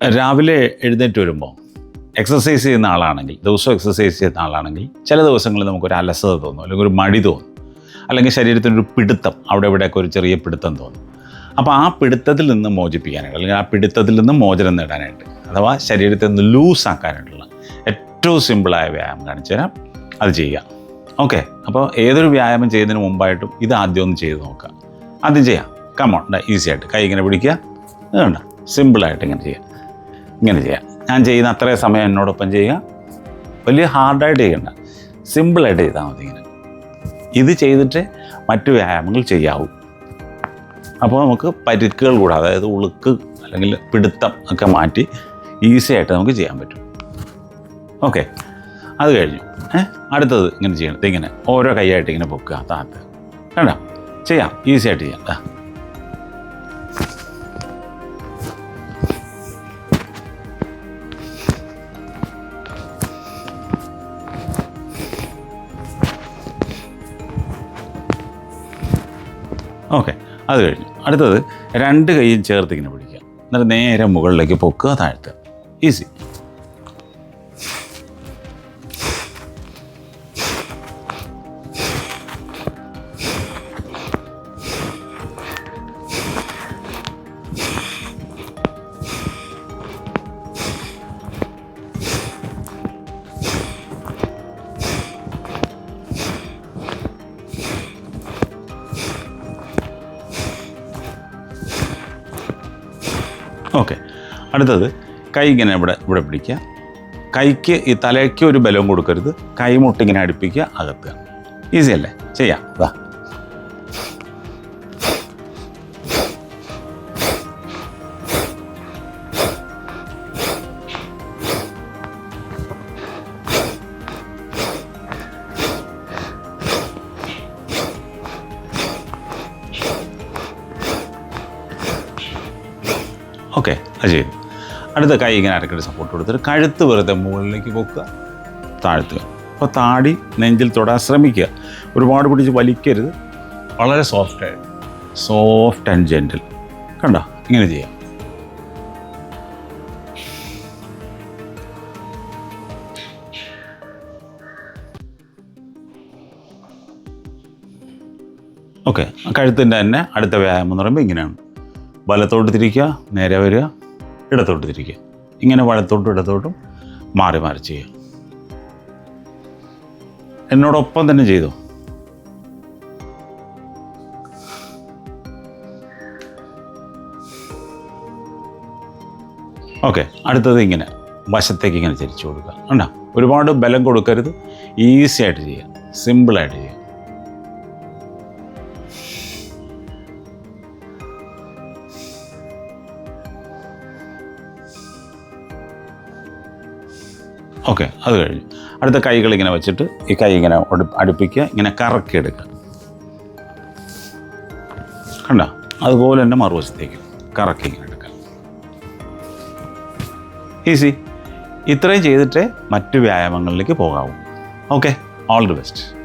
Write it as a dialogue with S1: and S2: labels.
S1: രാവിലെ എഴുന്നേറ്റ് വരുമ്പോൾ എക്സസൈസ് ചെയ്യുന്ന ആളാണെങ്കിൽ ദിവസവും എക്സസൈസ് ചെയ്യുന്ന ആളാണെങ്കിൽ ചില ദിവസങ്ങളിൽ നമുക്കൊരു അലസത തോന്നും അല്ലെങ്കിൽ ഒരു മടി തോന്നും അല്ലെങ്കിൽ ശരീരത്തിനൊരു പിടുത്തം അവിടെ ഇവിടെയൊക്കെ ഒരു ചെറിയ പിടുത്തം തോന്നും. അപ്പോൾ ആ പിടുത്തത്തിൽ നിന്ന് മോചിപ്പിക്കാനായിട്ട് അല്ലെങ്കിൽ ആ പിടുത്തത്തിൽ നിന്ന് മോചനം നേടാനായിട്ട് അഥവാ ശരീരത്തെ ഒന്ന് ലൂസ് ആക്കാനായിട്ടുള്ള ഏറ്റവും സിമ്പിളായ വ്യായാമം കാണിച്ചു തരാം. അത് ചെയ്യുക. ഓക്കെ അപ്പോൾ ഏതൊരു വ്യായാമം ചെയ്യുന്നതിന് മുമ്പായിട്ടും ഇത് ആദ്യം ഒന്ന് ചെയ്ത് നോക്കുക. ആദ്യം ചെയ്യാം. കമോൺ ഈസി ആയിട്ട്. കൈ ഇങ്ങനെ പിടിക്കുക. കണ്ട സിമ്പിളായിട്ട് ഇങ്ങനെ ചെയ്യുക ഇങ്ങനെ ചെയ്യാം. ഞാൻ ചെയ്യുന്ന അത്രയും സമയം എന്നോടൊപ്പം ചെയ്യുക. വലിയ ഹാർഡായിട്ട് ചെയ്യണ്ട. സിമ്പിളായിട്ട് ചെയ്താൽ മതി ഇങ്ങനെ. ഇത് ചെയ്തിട്ട് മറ്റു വ്യായാമങ്ങൾ ചെയ്യാവൂ. അപ്പോൾ നമുക്ക് പരിക്കുകൾ കൂടെ. അതായത് ഉളുക്ക് അല്ലെങ്കിൽ പിടുത്തം ഒക്കെ മാറ്റി ഈസി ആയിട്ട് നമുക്ക് ചെയ്യാൻ പറ്റും. ഓക്കെ അത് കഴിഞ്ഞു. അടുത്തത് ഇങ്ങനെ ചെയ്യണം. ഇങ്ങനെ. ഓരോ കൈയായിട്ട് ഇങ്ങനെ പൊക്കുക. താത്ത് വേണ്ട ചെയ്യാം. ഈസി ആയിട്ട് ചെയ്യാം. ഓക്കെ അത് കഴിഞ്ഞു. അടുത്തത് രണ്ട് കൈയും ചേർത്ത് ഇങ്ങനെ പിടിക്കുക. എന്നിട്ട് നേരെ മുകളിലേക്ക് പൊക്കുക താഴ്ത്തുക. Easy okay. അടുത്തത് കൈ ഇങ്ങനെ ഇവിടെ ഇവിടെ പിടിക്കുക. കൈക്ക് ഈ തലയ്ക്ക് ഒരു ബലവും കൊടുക്കരുത്. കൈമുട്ടിങ്ങനെ അടുപ്പിക്കുക അകത്തുക. ഈസി അല്ലേ? ചെയ്യാം. വാ ഓക്കെ അത് ചെയ്തു അടുത്ത കൈ ഇങ്ങനെ അരക്കിട്ട് സപ്പോർട്ട് കൊടുത്തിട്ട് കഴുത്ത് വെറുതെ മുകളിലേക്ക് പൊക്കുക താഴ്ത്തുക. അപ്പോൾ താടി നെഞ്ചിൽ തൊടാൻ ശ്രമിക്കുക. ഒരുപാട് പിടിച്ച് വലിക്കരുത്. വളരെ സോഫ്റ്റ് ആയിട്ട്. സോഫ്റ്റ് ആൻഡ് ജെന്റിൽ കണ്ടോ? ഇങ്ങനെ ചെയ്യാം. ഓക്കെ കഴുത്തിന്റെ തന്നെ അടുത്ത വ്യായാമം എന്ന് പറയുമ്പോൾ ഇങ്ങനെയാണ്. വലത്തോട്ട് തിരിക്കുക നേരെ വരിക ഇടത്തോട്ട് തിരിക്കുക. ഇങ്ങനെ വലത്തോട്ടും ഇടത്തോട്ടും മാറി മാറി ചെയ്യുക. എന്നോടൊപ്പം തന്നെ ചെയ്തു? ഓക്കെ അടുത്തത് ഇങ്ങനെ വശത്തേക്ക് ഇങ്ങനെ തിരിച്ചു കൊടുക്കുക. ഉണ്ടോ ഒരുപാട് ബലം കൊടുക്കരുത്. ഈസി ആയിട്ട് ചെയ്യുക. സിമ്പിളായിട്ട് ചെയ്യുക. ഓക്കെ അത് കഴിഞ്ഞു. അടുത്ത കൈകൾ ഇങ്ങനെ വെച്ചിട്ട് ഈ കൈ ഇങ്ങനെ അടുപ്പിക്കുക ഇങ്ങനെ കറക്കി എടുക്കുക കണ്ട? അതുപോലെ തന്നെ മറുവശത്തേക്ക് കറക്കി ഇങ്ങനെ എടുക്കുക. ഈസി. ഇത്രയും ചെയ്തിട്ടേ മറ്റു വ്യായാമങ്ങളിലേക്ക് പോകാവൂ. Okay all the best.